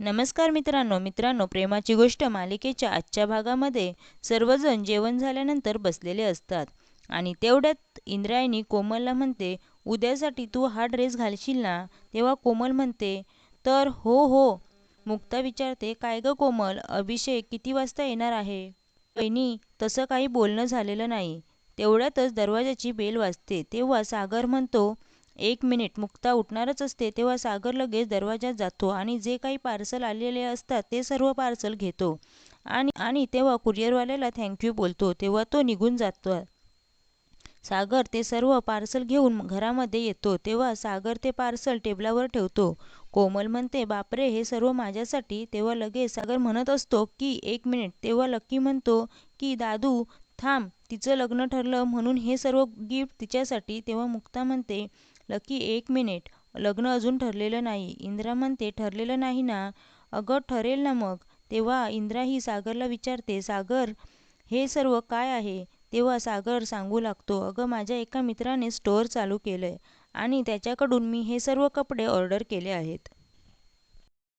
नमस्कार मित्रांनो. मित्रांनो प्रेमाची गोष्ट मालिकेच्या आजच्या भागामध्ये सर्वजण जेवण झाल्यानंतर बसलेले असतात. आणि तेवढ्यात इंद्रायणी कोमलला म्हणते उद्यासाठी तू हा ड्रेस घालशील ना? तेव्हा कोमल म्हणते तर हो हो. मुक्ता विचारते काय गं कोमल अभिषेक किती वाजता येणार आहे? बहिणी तसं काही बोलणं झालेलं नाही. तेवढ्यातच दरवाजाची बेल वाजते. तेव्हा सागर म्हणतो एक मिनिट मुक्ता उठणारच असते तेव्हा सागर लगेच दरवाजात जातो आणि जे काही पार्सल आलेले असतात ते सर्व पार्सल घेतो. आणि आणि तेव्हा कुरिअरवाल्याला थँक्यू बोलतो तेव्हा तो निघून जातो. सागर ते सर्व पार्सल घेऊन घरामध्ये येतो तेव्हा सागर ते पार्सल टेबलावर ठेवतो. कोमल म्हणते बापरे हे सर्व माझ्यासाठी. तेव्हा लगेच सागर म्हणत असतो की एक मिनिट. तेव्हा लक्की म्हणतो की दादू थांब. तिचं लग्न ठरलं म्हणून हे सर्व गिफ्ट तिच्यासाठी तेव्हा मुक्ता म्हणते लकी एक मिनिट लग्न अजून ठरलेलं नाही. इंद्रा म्हणते ठरलेलं नाही ना? अगं ठरेल ना मग. तेव्हा इंद्रा ही सागरला विचारते सागर हे सर्व काय आहे? तेव्हा सागर सांगू लागतो अगं माझ्या एका मित्राने स्टोअर चालू केलं आहे आणि त्याच्याकडून मी हे सर्व कपडे ऑर्डर केले आहेत.